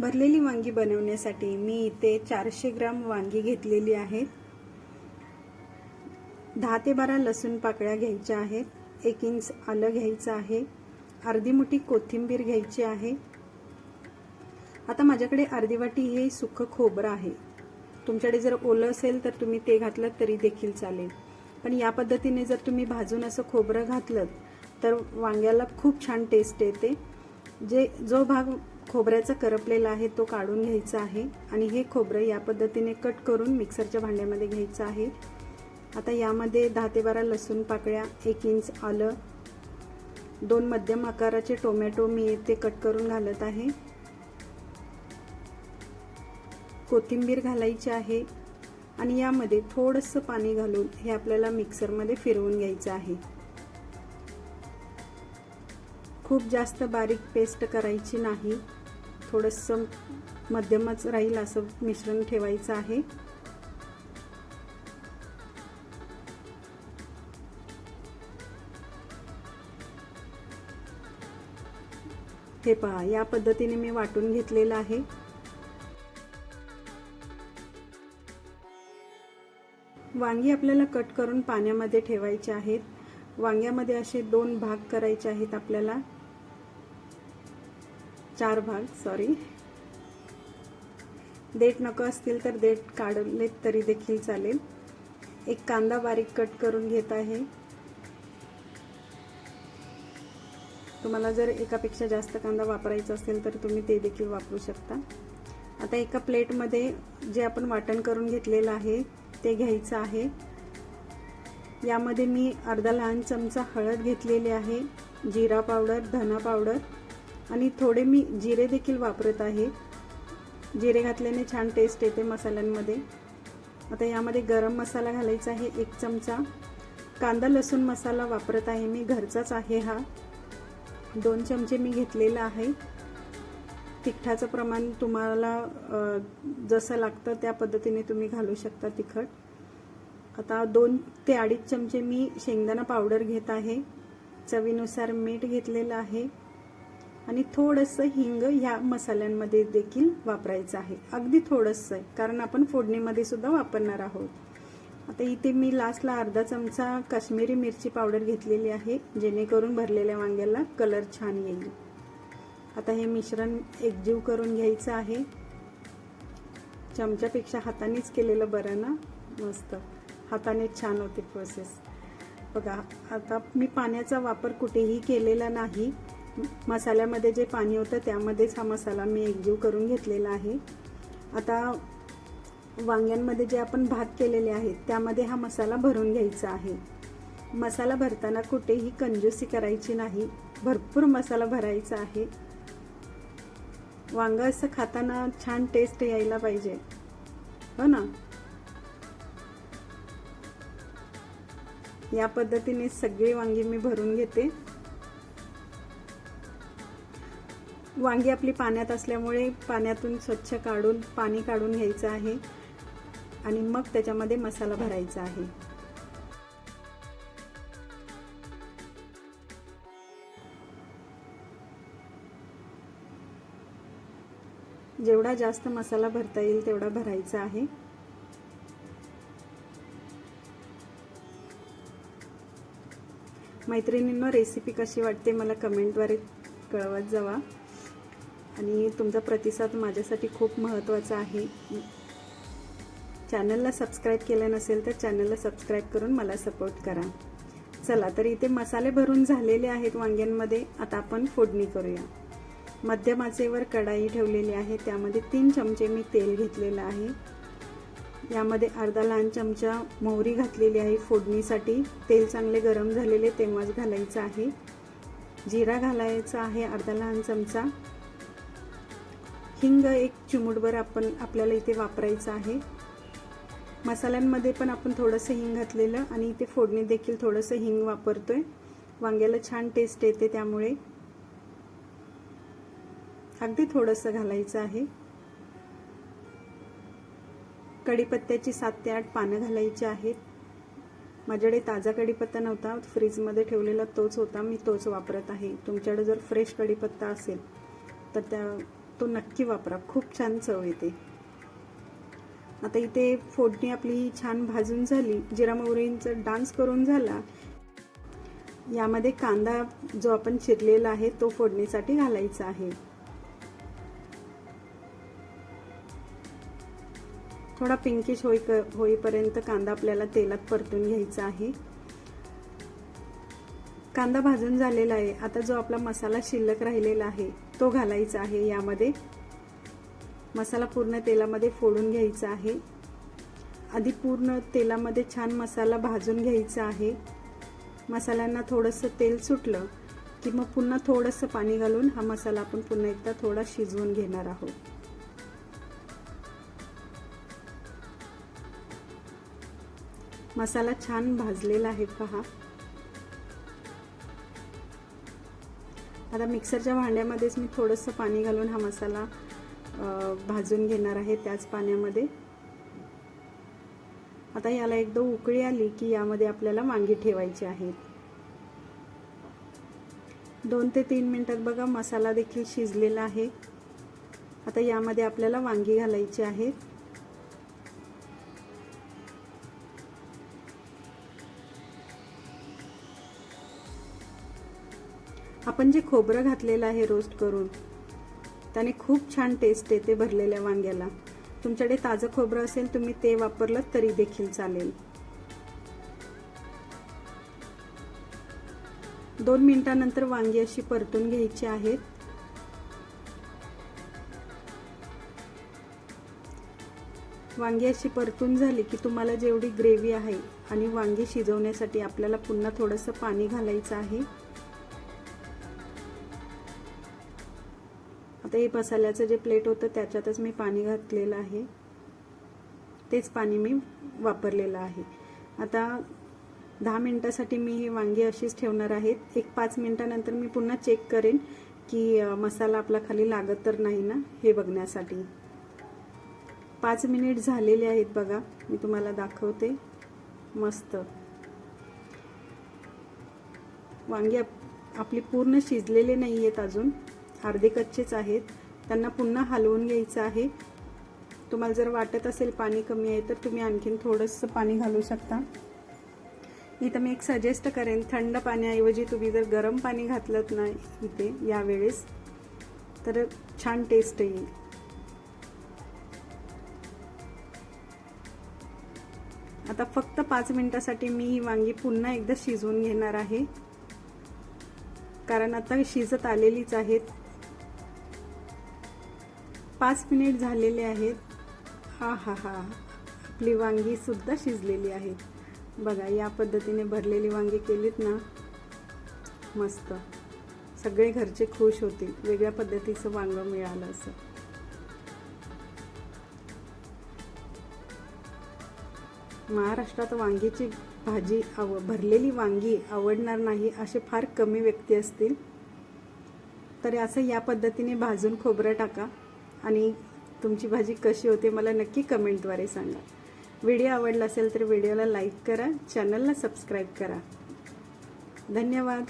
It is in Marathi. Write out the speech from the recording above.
भरलेली वांगी बनवण्यासाठी मी इथे चारशे ग्राम वांगी घेतलेली आहेत. दहा ते बारा लसूण पाकळ्या घ्यायच्या आहेत. एक इंच आलं घ्यायचं आहे. अर्धी मुठी कोथिंबीर घ्यायची आहे. आता माझ्याकडे अर्धी वाटी हे सुकं खोबरं आहे. तुमच्याकडे जर ओलं असेल तर तुम्ही ते घातलं तरी देखील चालेल. पण या पद्धतीने जर तुम्ही भाजून असं खोबरं घातलं तर वांग्याला खूप छान टेस्ट येते. जे जो भाग खोबऱ्याचा करपलेला आहे तो काढून घ्यायचा आहे. आणि हे खोबरं या पद्धतीने कट करून मिक्सरच्या भांड्यामध्ये घ्यायचं आहे. आता यामध्ये दहा ते बारा लसूण पाकळ्या एक इंच आलं दोन मध्यम आकाराचे टोमॅटो मी ते कट करून घालत आहे. कोथिंबीर घालायची आहे. आणि यामध्ये थोडंसं पाणी घालून हे आपल्याला मिक्सरमध्ये फिरवून घ्यायचं आहे. खूप जास्त बारीक पेस्ट करायची नाही. थोडंसं मध्यमच राहील असं मिश्रण ठेवायचं आहे. हे पहा या पद्धतीने मी वाटून घेतलेलं आहे. वांगी आपल्याला कट करून पाण्यामध्ये ठेवायचे आहेत. वांग्यामध्ये असे दोन भाग करायचे आहेत आपल्याला. चार भाग सॉरी देठ नको असतील तर देठ काढले तरी देखील चालेल. एक कांदा बारीक कट करून घेत आहे. तुम्हाला जर एकापेक्षा जास्त कांदा वापरायचा असेल तर तुम्ही ते देखील वापरू शकता. आता एका प्लेटमध्ये जे आपण वाटण करून घेतलेलं आहे ते घ्यायचं आहे. यामध्ये मी अर्धा लहान चमचा हळद घेतलेली आहे जिरा पावडर धना पावडर आणि थोडे मी जिरे देखील वापरत आहे. जिरे घातल्याने छान टेस्ट येते मसाल्यांमध्ये. आता यामध्ये गरम मसाला घालायचा आहे एक चमचा. कांदा लसूण मसाला वापरत आहे मी घरचाच आहे हा. दोन चमचे मी घेतलेला आहे. तिखटाचं प्रमाण तुम्हाला जसं लागतं त्या पद्धतीने तुम्ही घालू शकता तिखट. आता दोन ते अडीच चमचे मी शेंगदाणा पावडर घेत आहे. चवीनुसार मीठ घेतलेलं आहे. आणि थोडंसं हिंग ह्या मसाल्यांमध्ये देखील वापरायचं आहे. अगदी थोडंसं आहे कारण आपण फोडणीमध्ये सुद्धा वापरणार आहोत. आता इथे मी लास्टला अर्धा चमचा काश्मीरी मिरची पावडर घेतलेली आहे जेणेकरून भरलेल्या वांग्याला कलर छान येईल. आता हे मिश्रण एकजीव करून घ्यायचं आहे. चमच्यापेक्षा हातानेच केलेलं बरं ना? मस्त. हाताने छान होते प्रोसेस बघा आता मी पाण्याचा वापर कुठेही केलेला नाही. मसाल्यामध्ये जे पाणी होतं त्यामध्येच हा मसाला मी एकजीव करून घेतलेला आहे. आता वांग्यांमध्ये जे आपण भात केलेले आहेत त्यामध्ये हा मसाला भरून घ्यायचा आहे. मसाला भरताना कुठेही कंजूसी करायची नाही. भरपूर मसाला भरायचा आहे. वांग असं खाताना छान टेस्ट यायला पाहिजे. हो ना? या पद्धतीने सगळी वांगी मी भरून घेते. वांगी आपली पाण्यात असल्यामुळे पाण्यातून स्वच्छ काढून पाणी काढून घ्यायचं आहे आणि मग त्याच्यामध्ये मसाला भरायचा आहे. जेवढा जास्त मसाला भरता येईल तेवढा भरायचा आहे. मैत्रिणींना रेसिपी कशी वाटते मला कमेंटद्वारे कळवत जावा. आणि तुमचा प्रतिसाद माझ्यासाठी खूप महत्त्वाचा आहे. चॅनलला सबस्क्राईब केलं नसेल तर चॅनलला सबस्क्राईब करून मला सपोर्ट करा. चला तर इथे मसाले भरून झालेले आहेत वांग्यांमध्ये. आता आपण फोडणी करूया. मध्यमाचेवर कढाई ठेवलेली आहे. त्यामध्ये तीन चमचे मी तेल घेतलेलं आहे. यामध्ये अर्धा लहान चमचा मोहरी घातलेली आहे फोडणीसाठी. तेल चांगले गरम झालेले तेव्हाच घालायचं आहे. जिरा घालायचा आहे अर्धा लहान चमचा. हिंग एक चिमुटभर आपण आपल्याला इथे वापरायचं आहे. मसाल्यांमध्ये पण आपण थोडंसं हिंग घातलेलं आणि इथे फोडणी देखील थोडंसं हिंग वापरतो आहे वांग्याला छान टेस्ट येते त्यामुळे. अगदी थोडंसं घालायचं आहे. कढीपत्त्याची सात ते आठ पानं घालायची आहेत. माझ्याकडे ताजा कढीपत्ता नव्हता. फ्रीजमध्ये ठेवलेला तोच होता. मी तोच वापरत आहे. तुमच्याकडे जर फ्रेश कढीपत्ता असेल तर त्या तो नक्की वापरा. खूप छान चव येते. आता इथे फोडणी आपली छान भाजून झाली. जिरा मोहरींचा डान्स करून झाला. यामध्ये कांदा जो आपण चिरलेला आहे तो फोडणीसाठी घालायचा आहे. थोडा पिंकिश होई होईपर्यंत कांदा आपल्याला तेलात परतून घ्यायचा आहे. कांदा भाजून झालेला आहे. आता जो आपला मसाला शिल्लक राहिलेला आहे तो घालायचा आहे यामध्ये. मसाला पूर्ण तेलामध्ये फोडून घ्यायचा आहे. आधी पूर्ण तेलामध्ये छान मसाला भाजून घ्यायचा आहे. मसाल्यांना थोडंसं तेल सुटलं की मग पुन्हा थोडंसं पाणी घालून हा मसाला आपण पुन्हा एकदा थोडा शिजवून घेणार आहोत. मसाला छान भाजलेला आहे पहा. आता मिक्सरच्या भांड्यामध्येच मी थोडंसं पाणी घालून हा मसाला भाजून घेणार आहे त्याच पाण्यामध्ये. आता याला एकदा उकळी आली की यामध्ये आपल्याला वांगी ठेवायची आहेत दोन ते तीन मिनटात बघा मसाला देखील शिजलेला आहे. आता यामध्ये आपल्याला वांगी घालायची आहेत आपण जे खोबरं घातलेलं आहे रोस्ट करून त्याने खूप छान टेस्ट येते भरलेल्या वांग्याला. तुमच्याकडे ताजं खोबरं असेल तुम्ही ते वापरलं तरी देखील चालेल. दोन मिनिटानंतर वांगी अशी परतून घ्यायची आहेत. वांगी अशी परतून झाली की तुम्हाला जेवढी ग्रेव्ही आहे आणि वांगी शिजवण्यासाठी आपल्याला पुन्हा थोडंसं पाणी घालायचं आहे. हे मसाल्याचं जे प्लेट होतं त्याच्यातच मी पाणी घातलेलं आहे. तेच पाणी मी वापरलेलं आहे. आता दहा मिनटासाठी मी ही वांगी अशीच ठेवणार आहेत एक पाच मिनटानंतर मी पुन्हा चेक करेन की मसाला आपला खाली लागत तर नाही ना हे बघण्यासाठी. पाच मिनिट झालेले आहेत बघा मी तुम्हाला दाखवते. मस्त. वांगी आपली पूर्ण शिजलेले नाही आहेत अजून. अर्धे कच्चेच आहेत. त्यांना पुन्हा हलवून घ्यायचं आहे. तुम्हाला जर वाटत असेल पाणी कमी आहे तर तुम्ही आणखीन थोडंसं पाणी घालू शकता. इथं मी एक सजेस्ट करेन थंड पाण्याऐवजी तुम्ही जर गरम पाणी घातलं नाही इथे यावेळेस तर छान टेस्ट येईल. आता फक्त पाच मिनिटासाठी मी ही वांगी पुन्हा एकदा शिजवून घेणार आहे. कारण आता शिजत आलेलीच आहेत. पाच मिनिट झालेले आहेत. हा हा हा. आपली वांगीसुद्धा शिजलेली आहेत. बघा या पद्धतीने भरलेली वांगी केलीत ना मस्त. सगळे घरचे खुश होतील. वेगळ्या पद्धतीचं वांग मिळालं असं. महाराष्ट्रात वांगीची भाजी आव भरलेली वांगी आवडणार नाही असे फार कमी व्यक्ती असतील. तर असं या पद्धतीने भाजून खोबरं टाका. आणि तुमची भाजी कशी होते मला नक्की कमेंटद्वारे सांगा. व्हिडिओ आवडला असेल तर व्हिडिओला लाईक करा चॅनलला सबस्क्राईब करा. धन्यवाद.